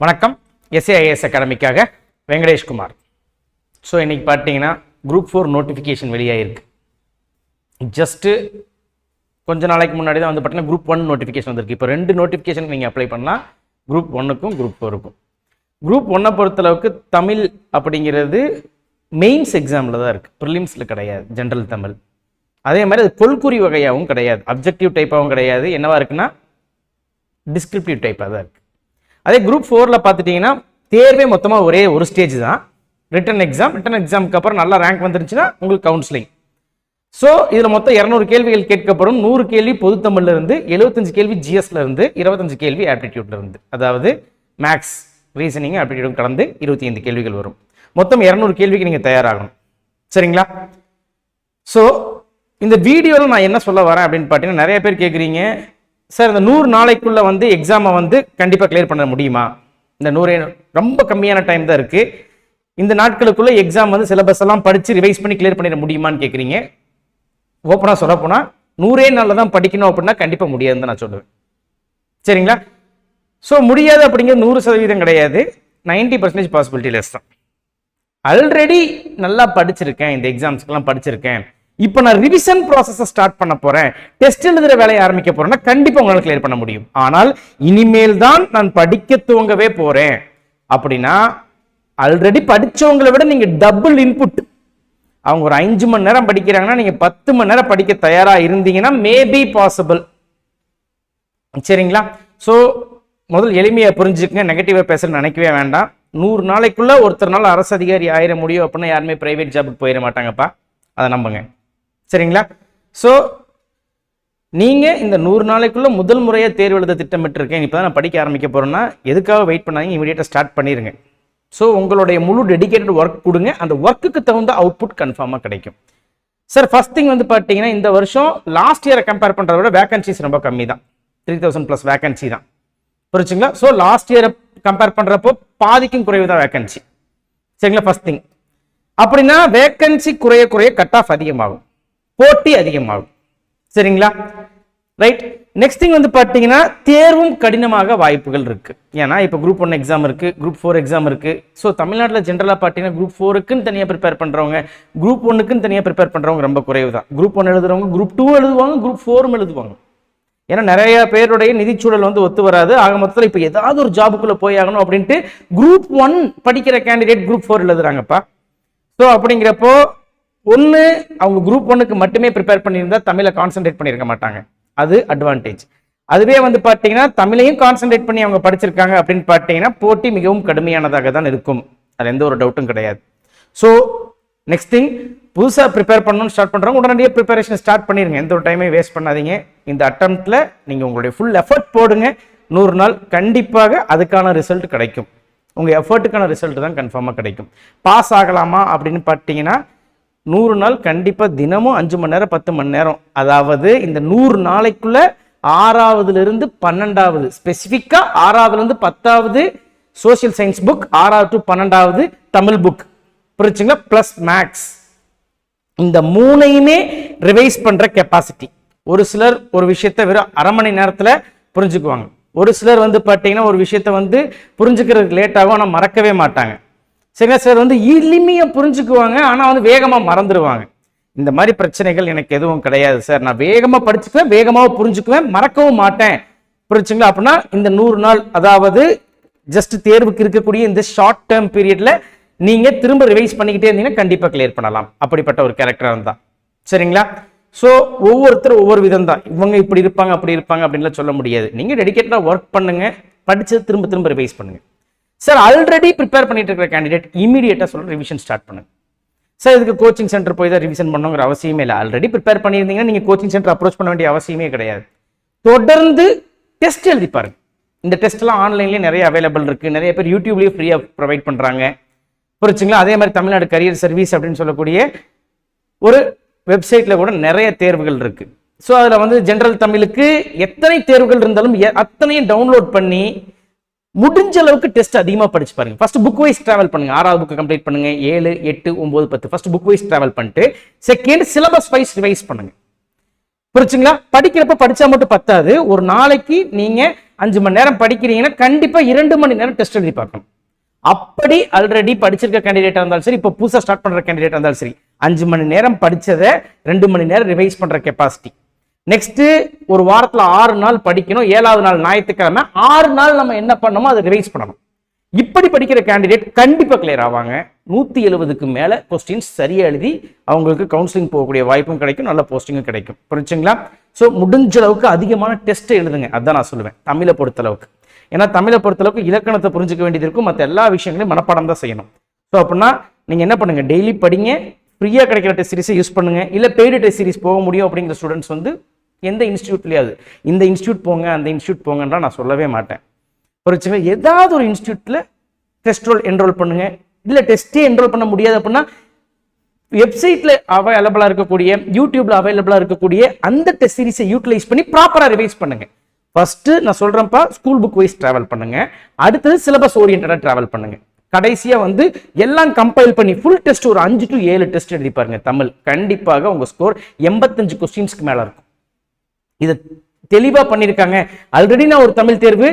வணக்கம். எஸ்ஏஐஎஸ் அகாடமிக்காக வெங்கடேஷ்குமார். ஸோ இன்னைக்கு பார்த்தீங்கன்னா குரூப் ஃபோர் நோட்டிஃபிகேஷன் வெளியாகிருக்கு ஜஸ்ட்டு கொஞ்ச நாளைக்கு முன்னாடி தான் வந்து பார்த்தீங்கன்னா குரூப் ஒன் நோட்டிஃபிகேஷன் வந்திருக்கு. இப்போ ரெண்டு நோட்டிஃபிகேஷன் நீங்கள் அப்ளை பண்ணால் குரூப் ஒன்றுக்கும் குரூப் ஃபோருக்கும் குரூப் ஒன்னை பொறுத்தளவுக்கு தமிழ் அப்படிங்கிறது மெயின்ஸ் எக்ஸாமில் தான் இருக்குது ப்ரிலிம்ஸில் கிடையாது. ஜென்ரல் தமிழ். அதே மாதிரி அது கொள்குறி வகையாகவும் கிடையாது. அப்ஜெக்டிவ் டைப்பாகவும் கிடையாது. என்னவாக இருக்குன்னா டிஸ்கிரிப்டிவ் டைப்பாக தான் இருக்குது அதே குரூப் ஃபோரில் பார்த்துட்டிங்கன்னா தேர்வே மொத்தமாக ஒரே ஒரு ஸ்டேஜ் தான். ரிட்டன் எக்ஸாம் ரிட்டன் எக்ஸாமுக்கு அப்புறம் நல்லா ரேங்க் வந்துருச்சுன்னா உங்களுக்கு கவுன்சிலிங் ஸோ இதில் மொத்தம் இரநூறு கேள்விகள் கேட்கப்படும். நூறு கேள்வி பொதுத்தமிழ்ல இருந்து எழுபத்தஞ்சு கேள்வி ஜிஎஸ்ல இருந்து இருபத்தஞ்சு கேள்வி ஆப்டிடியூட்ல இருந்து. அதாவது மேக்ஸ் ரீசனிங் ஆப்டிடியூடும் கலந்து இருபத்தி ஐந்து கேள்விகள் வரும். மொத்தம் இரநூறு கேள்விக்கு நீங்கள் தயாராகணும். சரிங்களா? ஸோ இந்த வீடியோவில் நான் என்ன சொல்ல வரேன் அப்படின்னு பார்த்தீங்கன்னா நிறைய பேர் கேட்குறீங்க சார் இந்த நூறு நாளைக்குள்ளே வந்து எக்ஸாமை வந்து கண்டிப்பாக கிளியர் பண்ண முடியுமா? இந்த நூறு ரொம்ப கம்மியான டைம் தான் இருக்குது இந்த நாட்களுக்குள்ளே எக்ஸாம் வந்து சிலபஸ் எல்லாம் படித்து ரிவைஸ் பண்ணி கிளியர் பண்ணிட முடியுமான்னு கேட்குறீங்க ஓப்பனாக சொல்லப்போனால் நூறே நாளில் தான் படிக்கணும் அப்படின்னா கண்டிப்பாக முடியாதுன்னு தான் நான் சொல்லுவேன். சரிங்களா? ஸோ முடியாது அப்படிங்கிறது நூறு சதவீதம் கிடையாது. நைன்டி பர்சன்டேஜ் பாசிபிலிட்டி லெஸ் தான். ஆல்ரெடி நல்லா படிச்சிருக்கேன் இந்த எக்ஸாம்ஸ்க்கெல்லாம் படிச்சிருக்கேன். இப்போ நான் ரிவிஷன் ப்ராசஸை ஸ்டார்ட் பண்ண போகிறேன் டெஸ்ட் எழுதுகிற வேலையை ஆரம்பிக்க போகிறேன்னா கண்டிப்பாக உங்களால் கிளியர் பண்ண முடியும். ஆனால் இனிமேல் தான் நான் படிக்க துவங்கவே போகிறேன் அப்படின்னா ஆல்ரெடி படித்தவங்களை விட நீங்கள் டபுள் இன்புட் அவங்க ஒரு அஞ்சு மணி நேரம் படிக்கிறாங்கன்னா நீங்கள் பத்து மணி நேரம் படிக்க தயாராக இருந்தீங்கன்னா மேபி பாசிபிள் சரிங்களா? ஸோ முதல் எளிமையை புரிஞ்சுக்கங்க. நெகட்டிவாக பேசுறது நினைக்கவே வேண்டாம். நூறு நாளைக்குள்ள ஒருத்தர்னால அரசு அதிகாரி ஆயிட முடியும் அப்படின்னா யாருமே ப்ரைவேட் ஜாபுக்கு போயிட மாட்டாங்கப்பா. அதை நம்புங்க. சரிங்களா? ஸோ நீங்கள் இந்த நூறு நாளைக்குள்ளே முதல் முறையாக தேர்வு எழுத திட்டமிட்டிருக்கேன். இப்போ தான் நான் படிக்க ஆரம்பிக்க போகிறேன்னா எதுக்காக வெயிட் பண்ணாதீங்க? இமீடியட்டாக ஸ்டார்ட் பண்ணிடுங்க ஸோ உங்களுடைய முழு டெடிக்கேட்டட் ஒர்க் கொடுங்க. அந்த ஒர்க்குக்கு தகுந்த அவுட்புட் கன்ஃபார்மாக கிடைக்கும். சார் ஃபர்ஸ்ட் திங் வந்து பார்த்தீங்கன்னா இந்த வருஷம் லாஸ்ட் இயரை கம்பேர் பண்ணுறத விட வேகன்சிஸ் ரொம்ப கம்மி தான் த்ரீ தௌசண்ட் ப்ளஸ் வேகன்சி தான். புரிச்சுங்களா ஸோ லாஸ்ட் இயரை கம்பேர் பண்ணுறப்போ பாதிக்கும் குறைவு தான் வேகன்சி சரிங்களா? ஃபர்ஸ்ட் திங் அப்படின்னா வேகன்சி குறைய குறைய கட் ஆஃப் அதிகமாகும். போட்டி அதிகமாகும். சரிங்களா? ரைட் நெக்ஸ்ட் திங் வந்து பார்த்தீங்கன்னா தேர்வும் கடினமாக வாய்ப்புகள் இருக்கு. ஏன்னா இப்போ குரூப் ஒன் எக்ஸாம் இருக்கு குரூப் ஃபோர் எக்ஸாம் இருக்கு. ஸோ தமிழ்நாட்டில் ஜென்ரலாக பார்த்தீங்கன்னா குரூப் ஃபோருக்குன்னு தனியாக ப்ரிப்பேர் பண்ணுறவங்க குரூப் ஒன்னுக்குன்னு தனியாக ப்ரிப்பேர் பண்ணுறவங்க ரொம்ப குறைவு தான் குரூப் ஒன் எழுதுறவங்க குரூப் டூ எழுதுவாங்க குரூப் ஃபோரும் எழுதுவாங்க. ஏன்னா நிறைய பேருடைய நிதிச்சூழல் வந்து ஒத்து வராது. ஆக மொத்தத்தில் இப்போ ஏதாவது ஒரு ஜாபுக்குள்ளே போய் ஆகணும் அப்படின்ட்டு குரூப் ஒன் படிக்கிற கேண்டிடேட் குரூப் ஃபோர் எழுதுறாங்கப்பா. ஸோ அப்படிங்கிறப்போ ஒன்று அவங்க குரூப் ஒன்றுக்கு மட்டுமே ப்ரிப்பேர் பண்ணியிருந்தா தமிழை கான்சென்ட்ரேட் பண்ணியிருக்க மாட்டாங்க. அது அட்வான்டேஜ் அதுவே வந்து பார்த்தீங்கன்னா தமிழையும் கான்சென்ட்ரேட் பண்ணி அவங்க படிச்சிருக்காங்க அப்படின்னு பார்த்தீங்கன்னா போட்டி மிகவும் கடுமையானதாக தான் இருக்கும். அது எந்த ஒரு டவுட்டும் கிடையாது. ஸோ நெக்ஸ்ட் திங் புதுசாக ப்ரிப்பேர் பண்ணணும்னு ஸ்டார்ட் பண்ணுறவங்க உடனடியே ப்ரிப்பரேஷன் ஸ்டார்ட் பண்ணிருங்க. எந்த ஒரு டைமே வேஸ்ட் பண்ணாதீங்க. இந்த அட்டம்ப்டில் நீங்கள் உங்களுடைய ஃபுல் எஃபர்ட் போடுங்க. நூறு நாள் கண்டிப்பாக அதுக்கான ரிசல்ட் கிடைக்கும். உங்கள் எஃபர்ட்டுக்கான ரிசல்ட் தான் கன்ஃபார்மாக கிடைக்கும். பாஸ் ஆகலாமா அப்படின்னு பார்த்தீங்கன்னா நூறு நாள் கண்டிப்பாக தினமும் அஞ்சு மணி நேரம் பத்து மணி நேரம். அதாவது இந்த நூறு நாளைக்குள்ள ஆறாவதுலேருந்து பன்னெண்டாவது ஸ்பெசிஃபிக்காக ஆறாவதுலேருந்து பத்தாவது சோஷியல் சயின்ஸ் புக் ஆறாவது டு பன்னெண்டாவது தமிழ் புக் புரிச்சுங்களா ப்ளஸ் மேக்ஸ் இந்த மூணையுமே ரிவைஸ் பண்ணுற கெப்பாசிட்டி ஒரு சிலர் ஒரு விஷயத்த வெறும் அரை மணி நேரத்தில் புரிஞ்சுக்குவாங்க. ஒரு சிலர் வந்து பார்த்தீங்கன்னா ஒரு விஷயத்த வந்து புரிஞ்சுக்கிறதுக்கு லேட் ஆகும் ஆனால் மறக்கவே மாட்டாங்க. சில சிலர் வந்து எளிமையாக புரிஞ்சுக்குவாங்க ஆனால் வந்து வேகமாக மறந்துடுவாங்க இந்த மாதிரி பிரச்சனைகள் எனக்கு எதுவும் கிடையாது சார். நான் வேகமாக படிச்சுக்குவேன் வேகமாக புரிஞ்சுக்குவேன் மறக்கவும் மாட்டேன். புரிஞ்சுங்களா? அப்படின்னா இந்த நூறு நாள் அதாவது ஜஸ்ட் தேர்வுக்கு இருக்கக்கூடிய இந்த ஷார்ட் டேர்ம் பீரியடில் நீங்கள் திரும்ப ரிவைஸ் பண்ணிக்கிட்டே இருந்தீங்கன்னா கண்டிப்பாக கிளியர் பண்ணலாம். அப்படிப்பட்ட ஒரு கேரக்டராக இருந்தால் சரிங்களா? ஸோ ஒவ்வொருத்தரும் ஒவ்வொரு விதம் தான் இவங்க இப்படி இருப்பாங்க அப்படி இருப்பாங்க அப்படின்லாம் சொல்ல முடியாது. நீங்கள் டெடிக்கேட்டாக ஒர்க் பண்ணுங்கள் படிச்சது திரும்ப திரும்ப ரிவைஸ் பண்ணுங்கள் சார் ஆல்ரெடி ப்ரிப்பேர் பண்ணிட்டு இருக்கிற கேண்டிடேட் இமீடியட்டாக சொல்ல ரிவிஷன் ஸ்டார்ட் பண்ணுங்க சார் இதுக்கு கோச்சிங் சென்டர் போய் தான் ரிவிஷன் பண்ணுங்கிற அவசியமே இல்லை. ஆல்ரெடி ப்ரிப்பேர் பண்ணியிருந்தீங்கன்னா நீங்கள் கோச்சிங் சென்டர் அப்ரோச் பண்ண வேண்டிய அவசியமே கிடையாது. தொடர்ந்து டெஸ்ட் எழுதி பாருங்க. இந்த டெஸ்ட்லாம் ஆன்லைன்லேயே நிறைய அவைலபிள் இருக்குது நிறைய பேர் யூடியூப்லேயே ஃப்ரீயாக ப்ரொவைட் பண்ணுறாங்க புரிச்சுங்களா அதே மாதிரி தமிழ்நாடு கரியர் சர்வீஸ் அப்படின்னு சொல்லக்கூடிய ஒரு வெப்சைட்டில் கூட நிறைய தேர்வுகள் இருக்கு. ஸோ அதில் வந்து ஜென்ரல் தமிழுக்கு எத்தனை தேர்வுகள் இருந்தாலும் எ- அத்தனையும் டவுன்லோட் பண்ணி முடிஞ்ச அளவுக்கு டெஸ்ட் அதிகமாக படிச்சு பாருங்க. ஃபர்ஸ்ட் புக் வைஸ் டிராவல் பண்ணுங்க. ஆறாவது புக் கம்ப்ளீட் பண்ணுங்க. ஏழு எட்டு ஒன்பது பத்து. ஃபர்ஸ்ட் புக் வைஸ் டிராவல் பண்ணிட்டு செகண்ட் சிலபஸ் வைஸ் ரிவைஸ் பண்ணுங்க. புரிச்சுங்களா படிக்கிறப்ப படிச்சா மட்டும் பத்தாது. ஒரு நாளைக்கு நீங்க அஞ்சு மணி நேரம் படிக்கிறீங்கன்னா கண்டிப்பா இரண்டு மணி நேரம் டெஸ்ட் எழுதி பார்க்கணும். அப்படி ஆல்ரெடி படிச்சிருக்க கேண்டிடேட்டா இருந்தாலும் சரி இப்போ புதுசாக ஸ்டார்ட் பண்ற கேண்டிடேட்டா இருந்தாலும் சரி அஞ்சு மணி நேரம் படிச்சதை ரெண்டு மணி நேரம் ரிவைஸ் பண்ற கெப்பாசிட்டி நெக்ஸ்ட்டு ஒரு வாரத்தில் ஆறு நாள் படிக்கணும். ஏழாவது நாள் ஞாயிற்றுக்கிழமை. ஆறு நாள் நம்ம என்ன பண்ணணுமோ அதை ரிவைஸ் பண்ணணும். இப்படி படிக்கிற கேண்டிடேட் கண்டிப்பாக கிளியர் ஆவாங்க. நூற்றி எழுபதுக்கு மேலே கொஸ்டின்ஸ் சரியாக எழுதி அவங்களுக்கு கவுன்சிலிங் போகக்கூடிய வாய்ப்பும் கிடைக்கும் நல்ல போஸ்டிங்கும் கிடைக்கும். புரிஞ்சுங்களா? ஸோ முடிஞ்ச அளவுக்கு அதிகமான டெஸ்ட்டை எழுதுங்க. அதுதான் நான் சொல்லுவேன். தமிழை பொறுத்த அளவுக்கு. ஏன்னா தமிழை பொறுத்த அளவுக்கு இலக்கணத்தை புரிஞ்சுக்க வேண்டியது இருக்கும். மற்ற எல்லா விஷயங்களையும் மனப்பாடம் தான் செய்யணும். ஸோ அப்படின்னா நீங்கள் என்ன பண்ணுங்க? டெய்லி படிங்க. ஃப்ரீயாக கிடைக்கிற டெஸ்ட் சீரிஸை யூஸ் பண்ணுங்கள் இல்லை பெய்டு டெஸ்ட் சீரிஸ் போக முடியும் அப்படிங்கிற ஸ்டூடெண்ட்ஸ் வந்து எந்த இன்ஸ்டியூட்லயாவது இந்த இன்ஸ்டியூட் போங்க அந்த இன்ஸ்டியூட் போங்கன்றா நான் சொல்லவே மாட்டேன். புரிச்சுங்க ஏதாவது ஒரு இன்ஸ்டியூட்டில் டெஸ்ட் ரோல் என்ரோல் பண்ணுங்க. இல்லை டெஸ்ட்டே என்ரோல் பண்ண முடியாது அப்படின்னா வெப்சைட்ல அவைலபிளாக இருக்கக்கூடிய யூடியூப்ல அவைலபிளாக இருக்கக்கூடிய அந்த டெஸ்ட் சீரிஸை யூட்டிலைஸ் பண்ணி ப்ராப்பராக ரிவைஸ் பண்ணுங்க. ஃபர்ஸ்ட் நான் சொல்றேன்ப்பா ஸ்கூல் புக் வைஸ் டிராவல் பண்ணுங்க. அடுத்தது சிலபஸ் ஓரியன்டாக டிராவல் பண்ணுங்க. கடைசியாக வந்து எல்லாம் கம்பைல் பண்ணி ஃபுல் டெஸ்ட் ஒரு அஞ்சு டு ஏழு டெஸ்ட் எழுதி பாருங்க தமிழ். கண்டிப்பாக உங்க ஸ்கோர் எண்பத்தஞ்சு கொஸ்டின்ஸ்க்கு மேலே இருக்கும். இதை தெளிவாக பண்ணியிருக்காங்க ஆல்ரெடி நான் ஒரு தமிழ் தேர்வு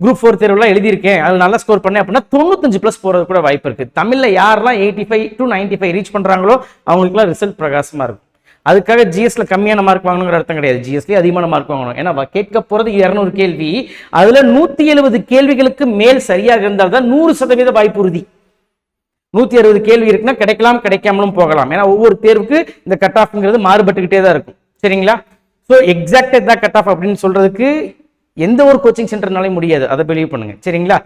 குரூப் ஃபோர் தேர்வுலாம் எழுதியிருக்கேன். அதில் நல்லா ஸ்கோர் பண்ணேன் அப்படின்னா தொண்ணூத்தஞ்சு ப்ளஸ் போகிறது கூட வாய்ப்பு இருக்குது தமிழில் யாரெல்லாம் eighty five to ninety five reach பண்ணுறாங்களோ அவங்களுக்குலாம் ரிசல்ட் பிரகாசமாக இருக்கும் அதுக்காக ஜிஎஸ்ல கம்மியான மார்க் வாங்கணுங்கிற அர்த்தம் கிடையாது. ஜிஎஸ்லேயே அதிகமான மார்க் வாங்கணும். ஏன்னா கேட்க போகிறது இரநூறு கேள்வி. அதில் நூற்றி எழுபது கேள்விகளுக்கு மேல் சரியாக இருந்தால் தான் நூறு சதவீத வாய்ப்பு உறுதி. நூற்றி அறுபது கேள்வி இருக்குன்னா கிடைக்கலாம் கிடைக்காமலும் போகலாம். ஏன்னா ஒவ்வொரு தேர்வுக்கு இந்த கட் ஆஃப்ங்கிறது மாறுபட்டுக்கிட்டே தான் இருக்கும். சரிங்களா? ஸோ எக்ஸாக்டாக இதான் கட் ஆஃப் அப்படின்னு சொல்றதுக்கு எந்த ஒரு கோச்சிங் சென்டர்னாலையும் முடியாது. அதை பிலீவ் பண்ணுங்கள் சரிங்களா?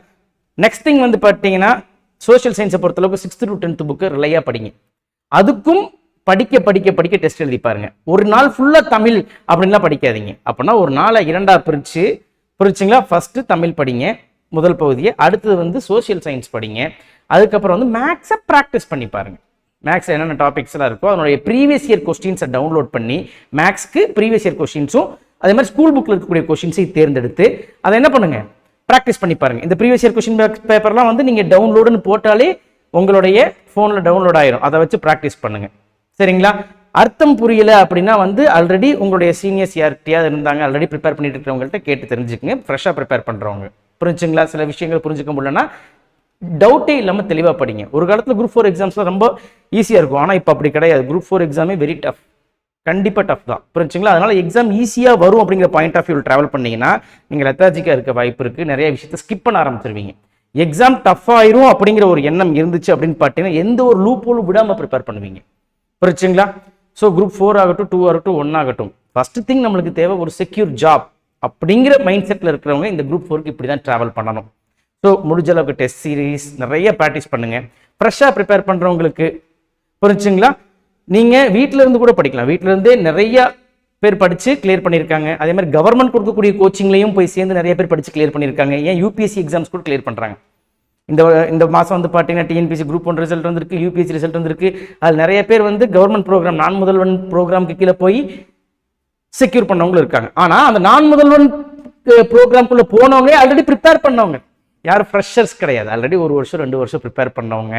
நெக்ஸ்ட் திங் வந்து பார்த்தீங்கன்னா சோஷியல் சயின்ஸை பொறுத்தளவுக்கு சிக்ஸ்த் டு டென்த் புக்கு ரிலையாக படிங்க. அதுக்கும் படிக்க படிக்க படிக்க டெஸ்ட் எழுதி பாருங்க. ஒரு நாள் ஃபுல்லாக தமிழ் அப்படின்லாம் படிக்காதீங்க. அப்படின்னா ஒரு நாளை இரண்டா பிரிச்சு பிரிச்சிங்களா? ஃபஸ்ட்டு தமிழ் படிங்க முதல் பகுதியை. அடுத்தது வந்து சோஷியல் சயின்ஸ் படிங்க. அதுக்கப்புறம் வந்து மேக்ஸை ப்ராக்டிஸ் பண்ணி பாருங்கள் மேக்ஸ் என்னென்ன டாபிக்ஸ் எல்லாம் இருக்கோ அதனுடைய ப்ரீவியஸ் இயர் கொஸ்டின்ஸை டவுன்லோட் பண்ணி மேக்ஸ்க்கு ப்ரீவியஸ் இயர் கொஸ்டின்ஸும் அதே மாதிரி ஸ்கூல் புக்கில் இருக்கக்கூடிய கொஸ்டின்ஸையும் தேர்ந்தெடுத்து அதை என்ன பண்ணுங்க? ப்ராக்டிஸ் பண்ணி பாருங்க. இந்த ப்ரீவியஸ் இயர் கொஸ்டின் பேப்பர்லாம் வந்து நீங்கள் டவுன்லோடுன்னு போட்டாலே உங்களுடைய ஃபோனில் டவுன்லோட் ஆயிரும். அதை வச்சு ப்ராக்டிஸ் பண்ணுங்க. சரிங்களா? அர்த்தம் புரியல அப்படின்னா வந்து ஆல்ரெடி உங்களுடைய சீனியர்ஸ் யார்கிட்டயாவது இருந்தாங்க ஆல்ரெடி ப்ரிப்பேர் பண்ணிட்டு இருக்கிறவங்கள்ட்ட கேட்டு தெரிஞ்சுக்கங்க. ஃப்ரெஷ்ஷாக ப்ரிப்பேர் பண்ணுறவங்க புரிஞ்சுங்களா? சில விஷயங்கள் புரிஞ்சுக்க முடியலன்னா டவுட்டே இல்லாமல் தெளிவாக படிங்க. ஒரு காலத்தில் குரூப் ஃபோர் எக்ஸாம்ஸ்லாம் ரொம்ப ஈஸியாக இருக்கும். ஆனால் இப்போ அப்படி கிடையாது. குரூப் ஃபோர் எக்ஸாமே வெரி டஃப் கண்டிப்பாக டஃப் தான். புரிஞ்சுங்களா? அதனால் எக்ஸாம் ஈஸியாக வரும் அப்படிங்கிற பாயிண்ட் ஆஃப் வியூ ட்ராவல் பண்ணீங்கன்னா நீங்கள் லெத்தாஜிக்காக இருக்க வாய்ப்பு இருக்குது நிறைய விஷயத்த ஸ்கிப் பண்ண ஆரம்பிச்சிருவீங்க. எக்ஸாம் டஃப் ஆயிரும் அப்படிங்கிற ஒரு எண்ணம் இருந்துச்சு அப்படின்னு பார்த்தீங்கன்னா எந்த ஒரு லூப் போலும் விடாமல் ப்ரிப்பேர் பண்ணுவீங்க. புரிச்சுங்களா ஸோ குரூப் ஃபோர் ஆகட்டும் டூ ஆகட்டும் ஒன் ஆகட்டும். ஃபஸ்ட்டு திங் நம்மளுக்கு தேவை ஒரு செக்யூர் ஜாப் அப்படிங்கிற மைண்ட் செட்டில் இருக்கிறவங்க இந்த குரூப் ஃபோருக்கு இப்படி தான் ட்ராவல் பண்ணணும். ஸோ முடிஞ்ச அளவுக்கு டெஸ்ட் சீரிஸ் நிறைய ப்ராக்டிஸ் பண்ணுங்க. ஃப்ரெஷ்ஷாக ப்ரிப்பேர் பண்ணுறவங்களுக்கு புரிஞ்சுங்களா? நீங்கள் வீட்டில இருந்து கூட படிக்கலாம். வீட்டில இருந்தே நிறைய பேர் படித்து கிளியர் பண்ணியிருக்காங்க அதே மாதிரி கவர்மெண்ட் கொடுக்கக்கூடிய கோச்சிங்லையும் போய் சேர்ந்து நிறைய பேர் படித்து கிளியர் பண்ணியிருக்காங்க ஏன் யூபிஎஸ்சி எக்ஸாம்ஸ் கூட கிளியர் பண்ணுறாங்க இந்த இந்த மாதம் வந்து பார்த்தீங்கன்னா டிஎன்பிசி குரூப் ஒன் ரிசல்ட் வந்திருக்கு யூபிஎஸ்சி ரிசல்ட் வந்திருக்கு. அதில் நிறைய பேர் வந்து கவர்மெண்ட் ப்ரோக்ராம் நான் முதல்வன் ப்ரோக்ராம்க்கு கீழே போய் செக்யூர் பண்ணவங்களும் இருக்காங்க. ஆனால் அந்த நான் முதல்வன் ப்ரோக்ராம்குள்ளே போனவங்க ஆல்ரெடி ப்ரிப்பேர் பண்ணவங்க. யாரும் ஃப்ரெஷர்ஸ் கிடையாது. ஆல்ரெடி ஒரு வருஷம் ரெண்டு வருஷம் ப்ரிப்பேர் பண்ணவங்க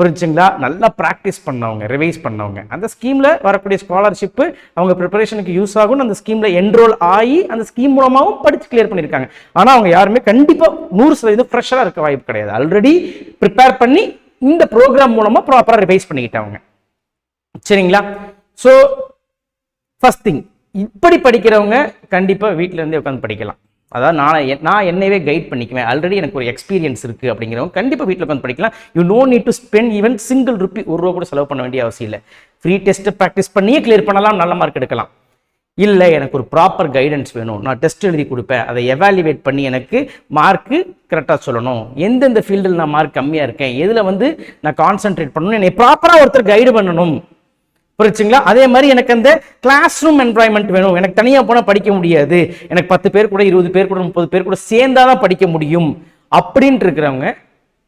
புரிஞ்சுங்களா? நல்லா ப்ராக்டிஸ் பண்ணவங்க ரிவைஸ் பண்ணவங்க. அந்த ஸ்கீமில் வரக்கூடிய ஸ்காலர்ஷிப்பு அவங்க ப்ரிப்பரேஷனுக்கு யூஸ் ஆகும் அந்த ஸ்கீமில் என்ரோல் ஆகி அந்த ஸ்கீம் மூலமாகவும் படித்து கிளியர் பண்ணியிருக்காங்க. ஆனால் அவங்க யாருமே கண்டிப்பாக நூறு சதவீதம் ஃப்ரெஷராக இருக்க வாய்ப்பு கிடையாது. ஆல்ரெடி ப்ரிப்பேர் பண்ணி இந்த ப்ரோக்ராம் மூலமாக ப்ராப்பராக ரிவைஸ் பண்ணிக்கிட்டவங்க. சரிங்களா? ஸோ ஃபஸ்ட் திங் இப்படி படிக்கிறவங்க கண்டிப்பாக வீட்டிலேருந்தே உட்காந்து படிக்கலாம். அதாவது நான் நான் என்னையவே கைட் பண்ணிக்குவேன். ஆல்ரெடி எனக்கு ஒரு எக்ஸ்பீரியன்ஸ் இருக்குது அப்படிங்கிறவங்க கண்டிப்பாக வீட்டில் உட்காந்து படிக்கலாம். You no need to spend even single rupee ஒரு ரூபா கூட செலவு பண்ண வேண்டிய அவசியம் இல்லை. ஃப்ரீ டெஸ்ட்டை ப்ராக்டிஸ் பண்ணியே கிளியர் பண்ணலாம் நல்ல மார்க் எடுக்கலாம். இல்லை எனக்கு ஒரு ப்ராப்பர் கைடன்ஸ் வேணும். நான் டெஸ்ட் எழுதி கொடுப்பேன். அதை எவாலுவேட் பண்ணி எனக்கு மார்க்கு கரெக்டாக சொல்லணும். எந்தெந்த ஃபீல்டில் நான் மார்க் கம்மியாக இருக்கேன்? எதில் வந்து நான் கான்சென்ட்ரேட் பண்ணணும்? என்னை ப்ராப்பராக ஒருத்தர் கைடு பண்ணணும். புரிச்சுங்களா அதே மாதிரி எனக்கு அந்த கிளாஸ் ரூம் என்வாயன்மெண்ட் வேணும். எனக்கு தனியாக போனால் படிக்க முடியாது. எனக்கு பத்து பேர் கூட இருபது பேர் கூட முப்பது பேர் கூட சேர்ந்தாதான் படிக்க முடியும். அப்படின்ட்டு இருக்கிறவங்க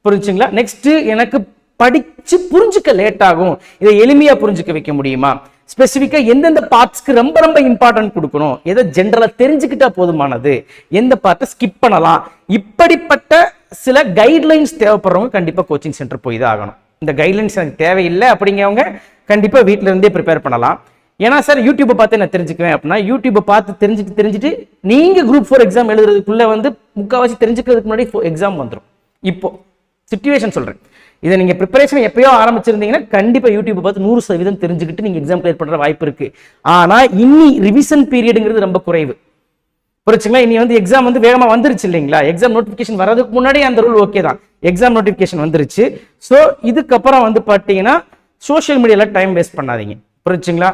புரிஞ்சுங்களா? நெக்ஸ்ட்டு எனக்கு படித்து புரிஞ்சுக்க லேட் ஆகும். இதை எளிமையாக புரிஞ்சுக்க வைக்க முடியுமா? ஸ்பெசிஃபிக்காக எந்தெந்த பார்ட்ஸ்க்கு ரொம்ப ரொம்ப இம்பார்ட்டன்ட் கொடுக்கணும்? எதை ஜென்ரலாக தெரிஞ்சுக்கிட்டா போதுமானது? எந்த பார்ட்டை ஸ்கிப் பண்ணலாம்? இப்படிப்பட்ட சில கைட்லைன்ஸ் தேவைப்படுறவங்க கண்டிப்பாக கோச்சிங் சென்டர் போய் தான் ஆகணும். இந்த கைட்லைன்ஸ் எனக்கு தேவையில்லை அப்படிங்கிறவங்க கண்டிப்பாக வீட்டிலேருந்தே ப்ரிப்பேர் பண்ணலாம். ஏன்னா சார் யூடியூப்பை பார்த்து நான் தெரிஞ்சுக்குவேன் அப்படின்னா யூடியூப்பை பார்த்து தெரிஞ்சுட்டு தெரிஞ்சுட்டு நீங்கள் குரூப் ஃபோர் எக்ஸாம் எழுதுறதுக்குள்ளே வந்து முக்கால்வாசி தெரிஞ்சுக்கிறதுக்கு முன்னாடி எக்ஸாம் வந்துடும் இப்போ சுச்சுவேஷன் சொல்கிறேன் இதை நீங்கள் ப்ரிப்பரேஷன் எப்பயோ ஆரம்பிச்சிருந்தீங்கன்னா கண்டிப்பாக யூடியூப்பை பார்த்து நூறு சதவீதம் தெரிஞ்சுக்கிட்டு நீங்கள் எக்ஸாம் கிளியர் பண்ணுற வாய்ப்பு இருக்குது ஆனால் இன்னி ரிவிஷன் பீரியடுங்கிறது ரொம்ப குறைவு. புரிச்சுங்களா இனி வந்து எக்ஸாம் வந்து வேகமாக வந்துருச்சு இல்லைங்களா? எக்ஸாம் நோட்டிஃபிகேஷன் வரதுக்கு முன்னாடி அந்த ரூல் ஓகே தான். எக்ஸாம் நோட்டிஃபிகேஷன் வந்துருச்சு. ஸோ இதுக்கப்புறம் வந்து பார்த்தீங்கன்னா சோஷியல் மீடியாவில் டைம் வேஸ்ட் பண்ணாதீங்க. புரிச்சுங்களா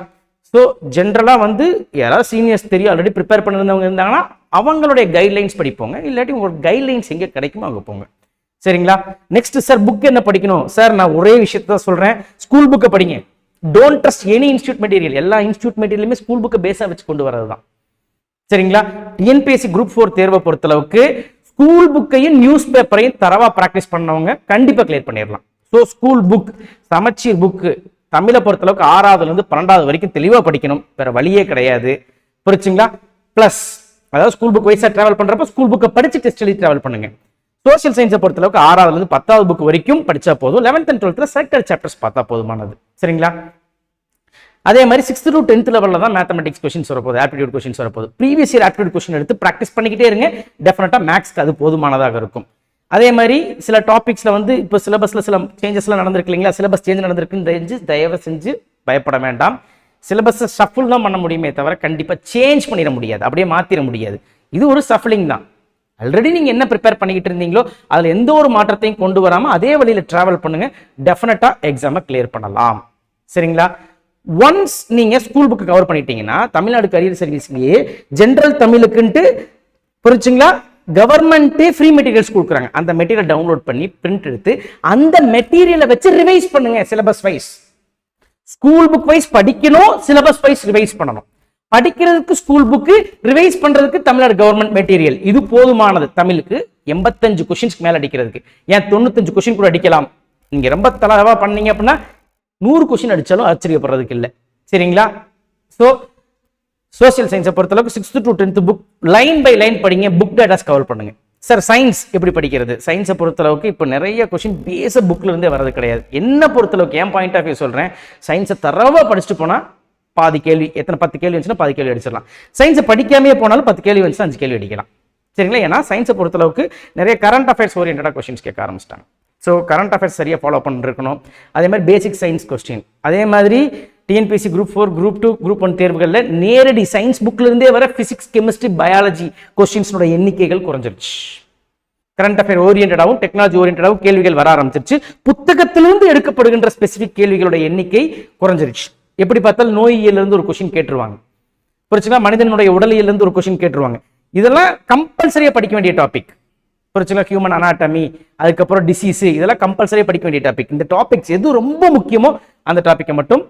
ஸோ ஜென்ரலாக வந்து யாராவது சீனியர்ஸ் தெரியும் ஆல்ரெடி ப்ரிப்பேர் பண்ணிருந்தவங்க இருந்தாங்கன்னா அவங்களுடைய கைட்லைன்ஸ் படிப்போங்க. இல்லாட்டி உங்களுக்கு கைட்லைன்ஸ் எங்கே கிடைக்குமோ அங்கே போங்க. சரிங்களா? நெக்ஸ்ட் சார் புக் என்ன படிக்கணும்? சார் நான் ஒரே விஷயத்த சொல்கிறேன் ஸ்கூல் புக்கை படிங்க. Don't trust any institute material எல்லா இன்ஸ்டியூட் மெட்டீரியலுமே ஸ்கூல் புக்கை பேஸாக வச்சு கொண்டு வரது தான் சரிங்களா? டிஎன்பிஎஸ்சி குரூப் ஃபோர் தேர்வை பொறுத்தளவுக்கு ஸ்கூல் புக்கையும் நியூஸ் பேப்பரையும் தரவா ப்ராக்டிஸ் பண்ணவங்க கண்டிப்பாக கிளியர் பண்ணிடலாம் ஸோ ஸ்கூல் புக் சமச்சீர் புக்கு தமிழை பொறுத்தளவுக்கு ஆறாவதுலேருந்து பன்னெண்டாவது வரைக்கும் தெளிவாக படிக்கணும். வேற வழியே கிடையாது. புரிச்சுங்களா ப்ளஸ் அதாவது ஸ்கூல் புக் வைஸாக ட்ராவல் பண்ணுறப்ப ஸ்கூல் புக்கை படிச்சு டெஸ்ட் எழுதி ட்ராவல் பண்ணுங்க. சோஷியல் சயின்ஸை பொறுத்தளவுக்கு ஆறாவதுலேருந்து பத்தாவது புக் வரைக்கும் படித்தா போதும். லெவன்த் அண்ட் டுவெல்த்தில் செலக்டட் சாப்டர்ஸ் பார்த்தா போதுமானது. சரிங்களா? அதே மாதிரி சிக்ஸ்த் டு டென்த் லெவலில் தான் மேத்தமெட்டிக்ஸ் கொஷின்ஸ் வரப்போகுது ஆப்டிடியூட் கொஷின்ஸ் வரப்போகுது. ப்ரீவியஸ் இயர் ஆப்டிடியூட் கொஷின் எடுத்து ப்ராக்டிஸ் பண்ணிக்கிட்டே இருங்க. டெஃபினட்டாக மேக்ஸ்க்கு அது போதுமானதாக இருக்கும். அதே மாதிரி சில டாபிக்ஸில் வந்து இப்போ சிலபஸில் சில சேஞ்சஸ்லாம் நடந்திருக்கு இல்லைங்களா? சிலபஸ் சேஞ்ச் நடந்திருக்குன்னு தெரிஞ்சு தயவு செஞ்சு பயப்பட வேண்டாம். சிலபஸை ஷஃபுல் தான் பண்ண முடியுமே தவிர கண்டிப்பாக சேஞ்ச் பண்ணிட முடியாது. அப்படியே மாற்றிட முடியாது. இது ஒரு சஃபலிங் தான். ஆல்ரெடி நீங்கள் என்ன ப்ரிப்பேர் பண்ணிக்கிட்டு இருந்தீங்களோ அதில் எந்த ஒரு மாற்றத்தையும் கொண்டு வராமல் அதே வழியில் ட்ராவல் பண்ணுங்க. டெஃபினட்டாக எக்ஸாமை கிளியர் பண்ணலாம். சரிங்களா? ஒன்ஸ் நீங்கள் ஸ்கூல் புக்கு கவர் பண்ணிட்டீங்கன்னா தமிழ்நாடு கரியர் சர்வீஸ்லேயே ஜென்ரல் தமிழுக்குன்ட்டு புரிச்சுங்களா கவர்மெண்ட்டே ஃப்ரீ மெட்டீரியல்ஸ் கொடுக்குறாங்க. அந்த மெட்டீரியல் டவுன்லோட் பண்ணி பிரிண்ட் எடுத்து அந்த மெட்டீரியலை வச்சு ரிவைஸ் பண்ணுங்க syllabus wise school book wise படிக்கணும் சிலபஸ் வைஸ் ரிவைஸ் பண்ணணும். படிக்கிறதுக்கு ஸ்கூல் புக்கு ரிவைஸ் பண்றதுக்கு தமிழ்நாடு கவர்மெண்ட் மெட்டீரியல் இது போதுமானது. தமிழுக்கு எண்பத்தஞ்சு கொஷின்ஸ்க்கு மேல அடிக்கிறதுக்கு. ஏன் தொண்ணூத்தஞ்சு கொஷின் கூட அடிக்கலாம். நீங்க ரொம்ப தளவா பண்ணீங்க அப்படின்னா நூறு கொஷின் அடித்தாலும் ஆச்சரியப்படுறதுக்கு இல்லை. சரிங்களா? ஸோ சோஷியல் சயின்ஸை பொறுத்தளவுக்கு sixth to tenth book line by line படிங்க புக் டேட்டாஸ் கவர் பண்ணுங்க. சார் சயின்ஸ் எப்படி படிக்கிறது? சயின்ஸை பொறுத்தளவுக்கு இப்போ நிறைய கொஷின் பேச புக்லேருந்தே வர்றது வரது கிடையாது. என்ன பொறுத்தளவுக்கு? என் பாயிண்ட் ஆஃப் வியூ சொல்கிறேன் சயின்ஸை தரவா படிச்சுட்டு போனால் பாதி கேள்வி எத்தனை பத்து கேள்வி வந்துச்சுன்னா பாதி கேள்வி அடிச்சிடலாம். சயின்ஸை படிக்காமே போனாலும் பத்து கேள்வி வந்துச்சுன்னா அஞ்சு கேள்வி அடிக்கலாம். சரிங்களா? ஏன்னா சயின்ஸை பொறுத்தளவுக்கு நிறைய கரண்ட் அஃபேர்ஸ் ஓரியன்டாக கொஷின்ஸ் கேட்க ஆரம்பிச்சிட்டாங்க. ஸோ கரண்ட் அஃபேர்ஸ் சரியாக ஃபாலோ பண்ணிருக்கணும். அதே மாதிரி பேசிக் சயின்ஸ் கொஸ்டின் அதே மாதிரி TNPSC group four group two group one தேர்வுகளில் நேரடி சயின்ஸ் புக்ல வர ஃபிசிக்ஸ் கெமிஸ்ட்ரி பயாலஜி கொஸ்டின்ஸோட எண்ணிக்கைகள் குறைஞ்சிருச்சு. கரண்ட் அஃபேர் ஓரியன்டாகவும் டெக்னாலஜி ஓரியன்டாகவும் கேள்விகள் வர ஆரம்பிச்சிருச்சு. புத்தகத்திலிருந்து எடுக்கப்படுகின்ற ஸ்பெசிஃபிக் கேள்விகளோட எண்ணிக்கை குறைஞ்சிருச்சு. எப்படி பார்த்தாலும் நோயியல்ல இருந்து ஒரு கொஷின் கேட்டுருவாங்க. புரிச்சுன்னா மனிதனுடைய உடலியலிருந்து ஒரு கொஷின் கேட்டுருவாங்க. இதெல்லாம் கம்பல்சரியாக படிக்க வேண்டிய டாபிக் பிரச்சனை ஹியூமன் அனாட்டமி அதுக்கப்புறம் டிசீஸு இதெல்லாம் கம்பல்சரி படிக்க வேண்டிய டாபிக் இந்த டாபிக்ஸ் எது ரொம்ப முக்கியமோ அந்த டாப்பிக்கை மட்டும்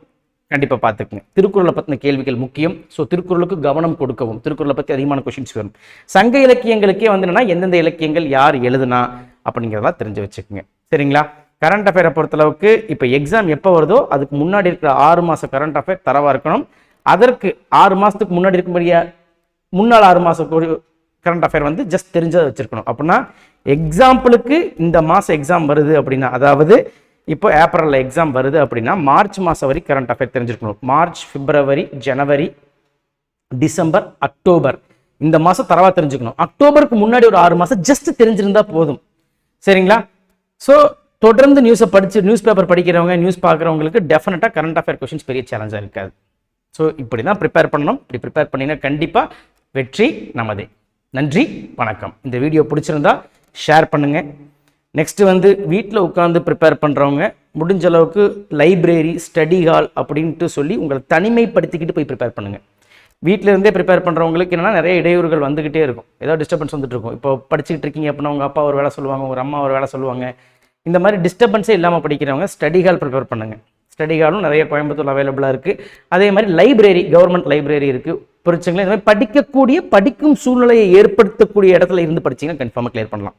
கண்டிப்பாக பார்த்துக்குங்க. திருக்குறளை பற்றின கேள்விகள் முக்கியம். ஸோ திருக்குறளுக்கு கவனம் கொடுக்கவும். திருக்குறளை பற்றி அதிகமான கொஷின்ஸ் வரும். சங்க இலக்கியங்களுக்கே வந்து என்னன்னா எந்தெந்த இலக்கியங்கள் யார் எழுதுனா அப்படிங்கிறதெல்லாம் தெரிஞ்சு வச்சுக்கோங்க. சரிங்களா? கரண்ட் அஃபேரை பொறுத்தளவுக்கு இப்போ எக்ஸாம் எப்போ வருதோ அதுக்கு முன்னாடி இருக்கிற ஆறு மாதம் கரண்ட் அஃபேர் தரவாக இருக்கணும். அதற்கு ஆறு மாதத்துக்கு முன்னாடி இருக்கும்படியா முன்னாள் ஆறு மாதம் கரண்ட் அஃபேர் வந்து ஜஸ்ட் தெரிஞ்சதை வச்சுருக்கணும். அப்படின்னா எக்ஸாம்பிளுக்கு இந்த மாதம் எக்ஸாம் வருது அப்படின்னா அதாவது இப்போ ஏப்ரலில் எக்ஸாம் வருது அப்படின்னா மார்ச் மாதம் வரை கரண்ட் அஃபேர் தெரிஞ்சிருக்கணும். March February January December October இந்த மாதம் தரவா தெரிஞ்சுக்கணும். அக்டோபருக்கு முன்னாடி ஒரு ஆறு மாதம் ஜஸ்ட் தெரிஞ்சிருந்தா போதும். சரிங்களா? ஸோ தொடர்ந்து நியூஸை படித்து நியூஸ் பேப்பர் படிக்கிறவங்க நியூஸ் பார்க்குறவங்களுக்கு டெஃபினட்டாக கரண்ட் அஃபேர் கொஷின்ஸ் பெரிய சேலஞ்சாக இருக்காது. ஸோ இப்படி தான் ப்ரிப்பேர் பண்ணணும். இப்படி ப்ரிப்பேர் பண்ணிங்கன்னா கண்டிப்பாக வெற்றி நமதே. நன்றி வணக்கம். இந்த வீடியோ பிடிச்சிருந்தா ஷேர் பண்ணுங்க. நெக்ஸ்ட் வந்து வீட்டில் உட்காந்து ப்ரிப்பேர் பண்ணுறவங்க முடிஞ்ச அளவுக்கு லைப்ரரி ஸ்டடி ஹால் அப்படின்ட்டு சொல்லி உங்களை தனிமைப்படுத்திக்கிட்டு போய் ப்ரிப்பேர் பண்ணுங்க. வீட்டிலேருந்தே ப்ரிப்பேர் பண்ணுறவங்களுக்கு என்னென்னா நிறைய இடையூறுகள் வந்துகிட்டே இருக்கும். ஏதோ டிஸ்டர்பன்ஸ் வந்துட்டு இருக்கும். இப்போ படிச்சுக்கிட்டு இருக்கீங்க அப்படின்னா உங்கள் அப்பா ஒரு வேலை சொல்லுவாங்க ஒரு அம்மா ஒரு வேலை சொல்லுவாங்க. இந்த மாதிரி டிஸ்டர்பன்ஸே இல்லாமல் படிக்கிறவங்க ஸ்டடி ஹால் ப்ரிப்பேர் பண்ணுங்கள் ஸ்டடி ஹாலும் நிறைய கோயம்புத்தூர் அவைலபிளாக இருக்குது அதே மாதிரி லைப்ரரி கவர்மெண்ட் லைப்ரரி இருக்குது புரிச்சுங்களா இந்த மாதிரி படிக்கக்கூடிய படிக்கும் சூழ்நிலையை ஏற்படுத்தக்கூடிய இடத்துல இருந்து படிச்சீங்கன்னா கன்ஃபார்மாக கிளியர் பண்ணலாம்.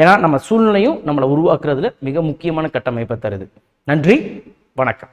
ஏன்னா நம்ம சூழ்நிலையும் நம்மளை உருவாக்குறதுல மிக முக்கியமான கட்டமைப்பை தருது. நன்றி வணக்கம்.